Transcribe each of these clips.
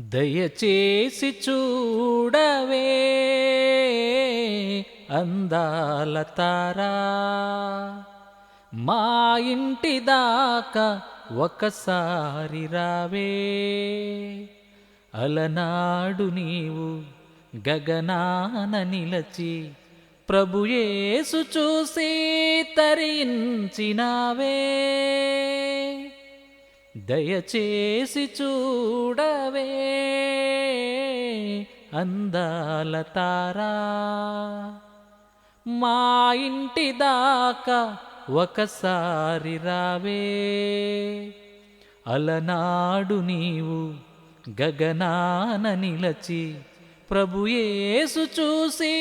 దయచేసి చూడవే అందాల తారా. మా ఇంటి దాకా ఒకసారి రావే. అలనాడు నీవు గగనాన నిలచి ప్రభుయేసు చూసి తరించినావే. దయచేసి చూడవే అందాల తారా. మా ఇంటి దాకా ఒకసారి రావే. అలనాడు నీవు గగనాన నిలచి ప్రభుయేసు చూసి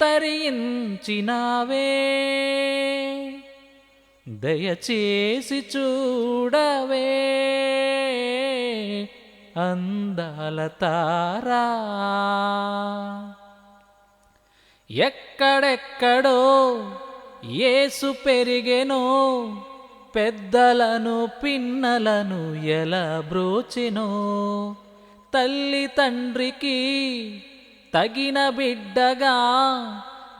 తరించినావే దయచేసి చూడవే అందాల తారా. ఎక్కడెక్కడో ఏసు పెరిగెనో పెద్దలను పిన్నలను ఎలా బ్రోచెనో. తల్లి తండ్రికి తగిన బిడ్డగా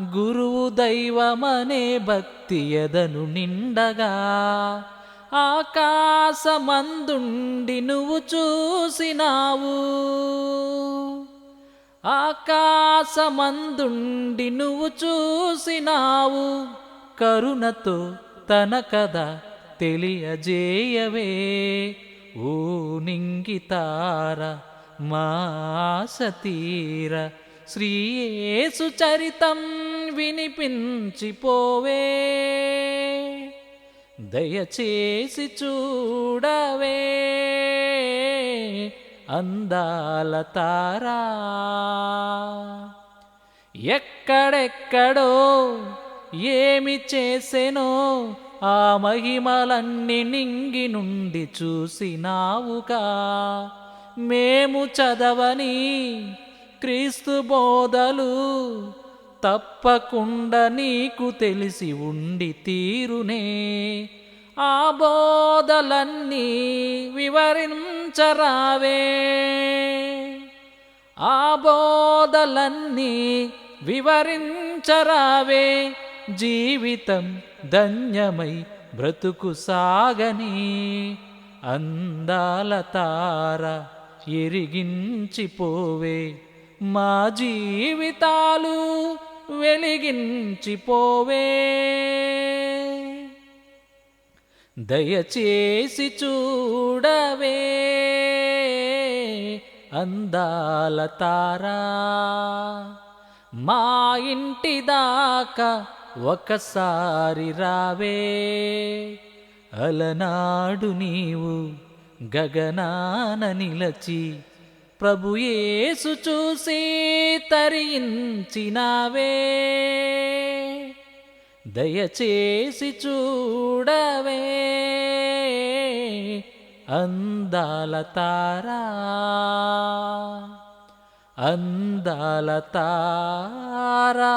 గురువు దైవమనే భక్తి ఎదను నిండగా. ఆకాశమందుండి నువ్వు చూసినావు. ఆకాశమందుండి నువ్వు చూసినావు. కరుణతో తన కథ తెలియజేయవే. ఓ నింగితార మా సతీర శ్రీయేసు చరితం. వినిపించిపోవే. దయచేసి చూడవే. అందాల తారా. ఎక్కడెక్కడో ఏమి చేసెనో ఆ మహిమలన్నీ నింగి నుండి చూసినావుగా. మేము చదవని క్రీస్తు బోధలు తప్పకుండా నీకు తెలిసి ఉండి తీరునే. ఆ బోధలన్నీ వివరించరావే. ఆ బోధలన్నీ వివరించరావే. జీవితం ధన్యమై బ్రతుకు సాగని. అందాల తార ఎరిగించిపోవే మా జీవితాలు వెలిగించిపోవే. దయచేసి చూడవే అందాల తారా. మా ఇంటి దాకా ఒకసారి రావే. అలనాడు నీవు గగనాన నిలచి ప్రభుయేసు చూసి తరించినావే. దయచేసి చూడవే. అందాల తారా. అందాల తారా.